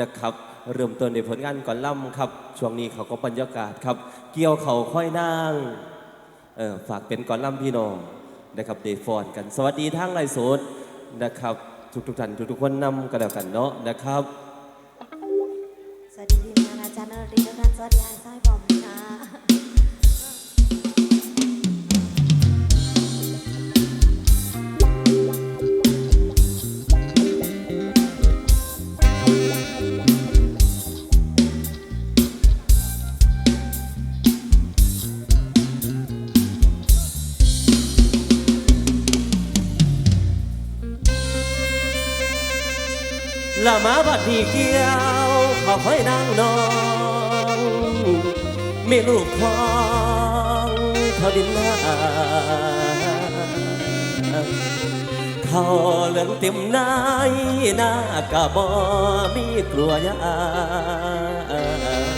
นะครับเริ่มต้นในผลงานก่อนล่ำครับ ช่วงนี้เขาก็บรรยากาศครับ เกี่ยวเขาค่อยนั่งฝากเป็นก่อนล่ำพี่น้องนะครับเดฟอนกัน สวัสดีทางไลฟ์สดนะครับ ทุกทุกท่านทุกๆคนนำกันแล้วกันเนาะนะครับ ละมาบัดนี้เกี่ยวเขาค่อยนางนองมีลูกของเขาดินหน้าเขาเหลืองเต็มนายหน้ากะบอมีกลัวยาน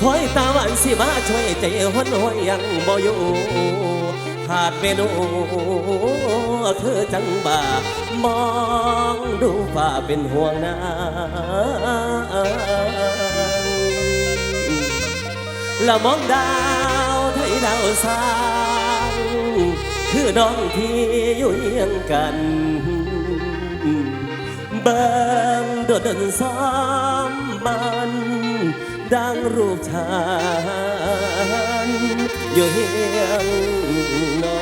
คอยตาวันสิมาช่วยใจหนหวยยังบ่อยู่ ขาดเมนูคือจังบ่ามองดูฟ้าเป็นห่วงนางละมองดาวไทยดาวสางคือน้องที่อยู่เยียงกัน เบิ่งโดดเดินซ้อมมัน ดังรูปชา นอยู่เฮียงน้อ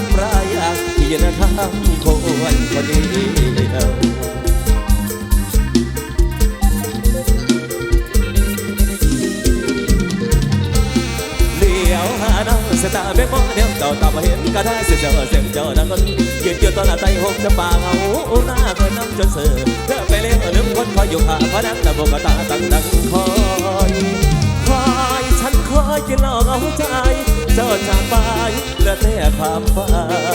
มปลายอ่างที่ยืนทางควรคนเดียวเลี้ยวหาน้องสตาเบกมอเดียวเจ้าตามาเห็นก็ได้เสียเจอเสียงเจ้าดังคนยืนอยู่ตอนละใจหกจะปางเอาหน้าเคยน้ำจนเสือเธอไปเลี้ยวลืมคนคอยอยู่ข้างพนักแต่บกตาตั้งดังคอย คอยฉันคอยกินหลอกเอาใจ เจ้าจากไปเหลือแต่ความฝั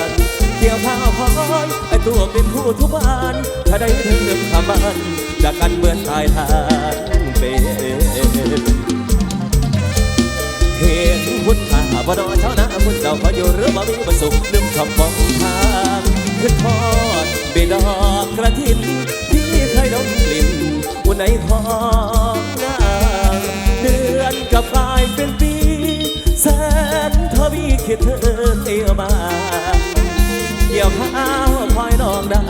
นเกี่ยวข้าวคอยไอตัวเป็นผู้ทุบาน ถ้าได้ถึงหนึ่งคำมันจากกันเหมือนตายทางเป็นเห็นคุณค่าบ่ดอเช้านาคุณเจ้าขออยู่หรือบ่มีประสุขลืมคำมองทางขึ้นทอดเบดอกกระถินที่เคยดมกลิ่นอุ่นในของนางเดือน กับปลายเป็นปีแสนทวีคิดเธอเตียวมาเกี่ยวข้าวคอยนองดา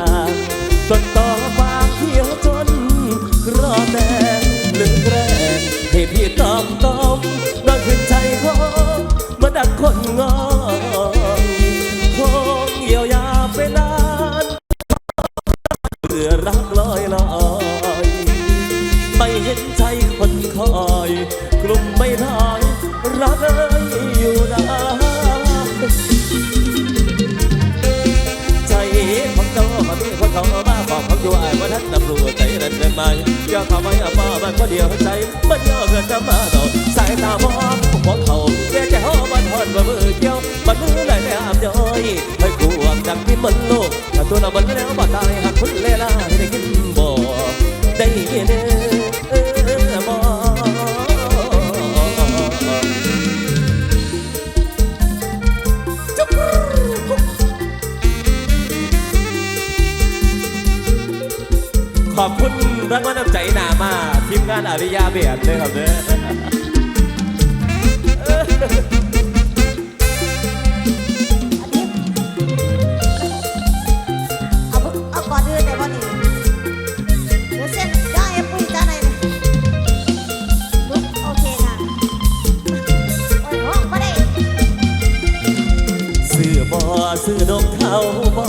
ื้อดอกเขาบ่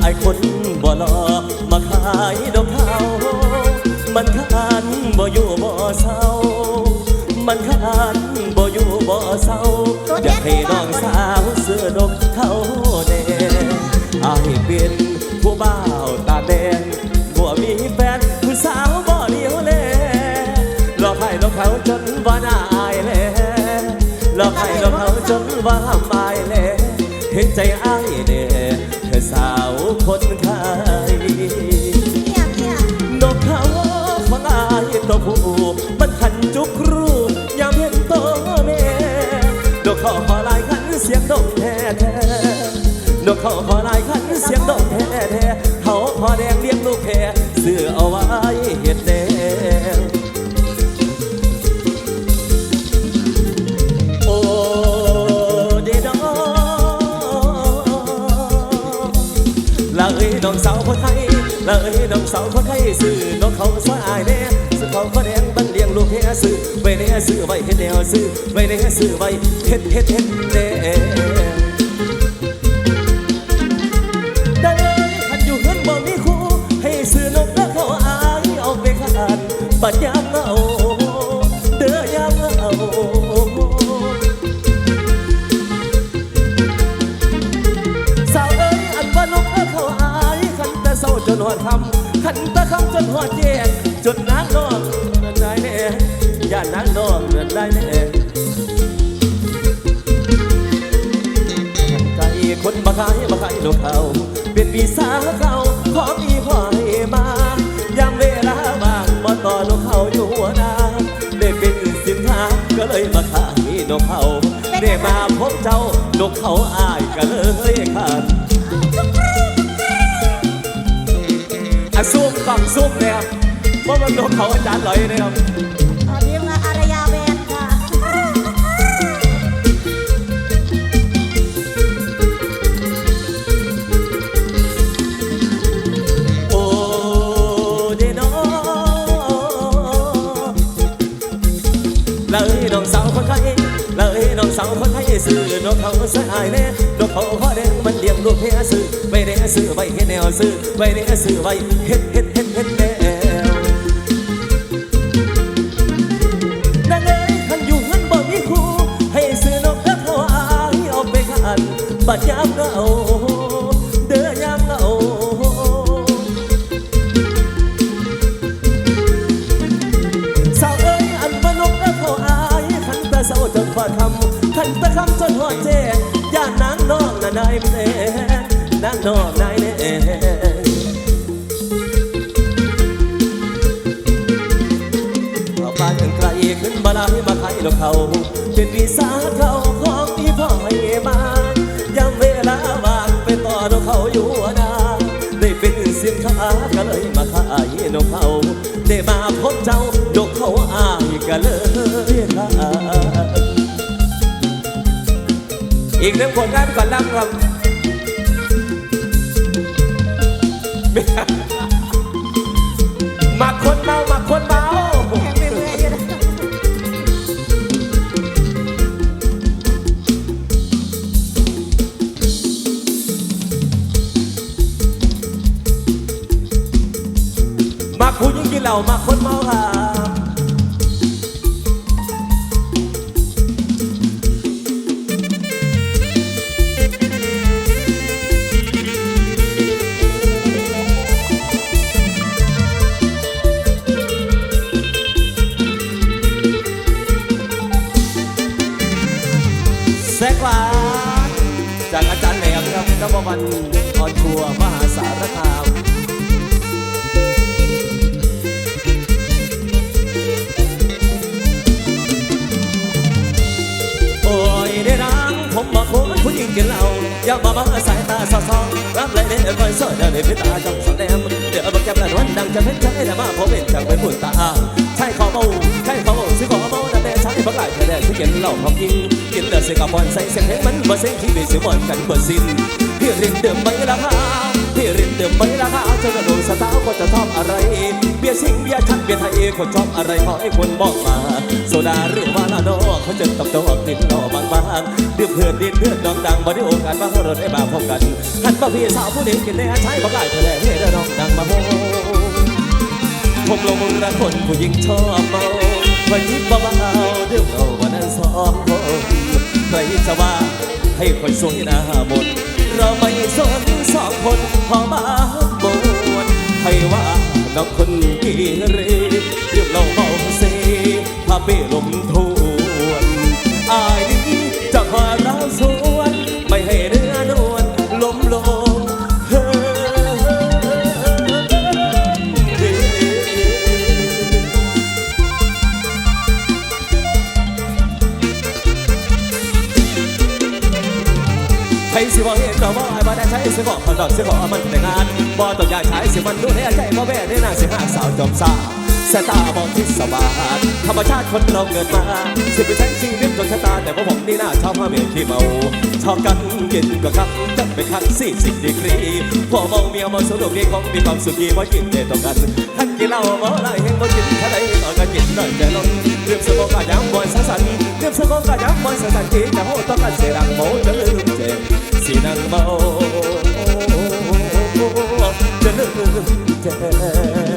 ไอคนบ่รอมาขายดอกเขามันขานบ่อยู่บ่เศร้ามันขัน คนไทยนกเขาของอายตัวผู้มันขันจุกรูยามเห็นตัวแม่นกเขาขอลายขันเสียงนกแท้แท้นกเขา ยลาเอ้ยน้องสาวคนไทยซื้อน้องเขาสะอายแน่ซื้อเขาก็แดงบันเลี้ยงลูกเฮียซื้อไว้ในซื้อไว้เฮ็ดแนวซื้อไว้ในซื้อไว้เฮ็ดเฮ็ดเฮ็ดแน่ได้ขันอยู่เฮือนบ่มีคู่ให้ซื้อนกแล้วเขาอายเอาไปขานปัดยา อดคำขันต่คำจนหอดแยกจนนางนองนั่นได้แน่ย่านนางนองนั่นได้แน่ไก่คนบักขายบักขายนกเขาเป็นปีศาจเขาของอีพ่อให้มายามเวลาบางบ่ต่อนกเขาอยู่หัวนาได้เป็นสินค้าก็เลยมาขายนกเขาได้มาพบเจ้านกเขาอายก็เลยขาด นโดนเขาอาจารย์ลอยเลยครับอ่าทีมงานอารยาแบนค่ะ โอ้เดนอเลยน้องสาวคนไทยเลยน้องสาวคนไทยซื้อนกเขาสายแน่นกเขาพ่อแดงมันเลี้ยงลูกเพียซื้อไว้ได้ซื้อไว้เฮ็ดแนวซื้อไว้ได้ซื้อไว้เฮ็ดเฮ็ดามเหงาเด้อยามเหงาสาวเอ้ยอันว่านกแล้วเขาอายขันแต่เศร้าจนฝ่าคำขันแต่คำจนหัวแจ้งย่านนางน้องนะนายแน่นางน้องนายแน่บ้านไกลขึ้นมาลายมาขายนกเขาเป็นวีซ่าเขา ข้าก็เลยมาขายนกเขาได้มาพบเจ้านกเขาอายก็เลยขายอีกหนึ่งผลงานก่อนล่ำครับ นววันออนทัวร์มหาสารคามโอ้ยได้รังผมบอกคนผู้หญิงกินเหล้าอย่ามาบ้าสายตาสอดส่องรับเลยเด้อคอยสอดเด้อเด้อตาจ้องสแนมเดี๋ยวบักจับละนวันดังจะเพ่นใจแต่มาผมเป็นจากไปปุ่นตาใช่ขอเมาใช่ขอเมาสิขอเมาแต่แต่ใช่บักหลายแต่แต่ที่กินเหล้าของกินกินเลือดเสียกับบอลใส่เสียงเพลงมันบ่เสียงที่มีเสียงบอลกันบ่สิ้น พี่รินเดิมไม่ละค่ะพี่รินเดิมไม่ละค่ะเจ้ากระโดดสตาร์ก็จะชอบอะไร เบียร์ชิงเบียร์ชักเบียร์ไทยคนชอบอะไรขอให้คนบอกมา โซดาหรือว่าลาโดเขาจอกับดอกดินหล่อบางบางๆดื่มเพื่อนดินเพื่อนดองดังบ่ได้โอกาสมาเขาได้มาพบกันหันมาพี่สาวผู้นี้กินได้ใช้บ่ได้เธอแลเฮ้เด้อน้องดังมาโฮผมลงมือละคนผู้หญิงชอบเมาวันนี้เบาๆเรื่องเราวันนั้นสองคนใครจะว่าให้คนสวยหน้ามน เราไม่สนสองคนพอมาบวนให้ว่าน้องคนกี่รเรื่องเราเมาเซพาเป้ลมท ใช้สิบอกคนดอกสิบอมันแต่งานบ่ต้องอยากใช้สิมันดูแลใจบ่แม่ได้นางสิหาสาวจอมซาสายตาบอทิศสวาสธรรมชาติคนเราเกิดมาสิไปใช้ชีวิตจนชะตา แต่ว่าผมนี่น่าชอบมาเมียขี้เมา ชอบกันเย็นก็ครับจัดไปคักสี่สิบดีกรีพอเมาเมียเมาสนุกดีของมีความสุขดีเพราะกินเด็ดต่อกันท่านกินเหล้าเมาไรเฮงบ่กินทะเลต่อกันกินหน่อยใจล้นเรื่องสมองก็ย้ำบ่อยสังสรรค์เรื่องสมองก็ย้ำบ่อยสังสรรค์ที่จะโหต้องการเสียดังโมจะลืมเจ็บสีนังเมา จะ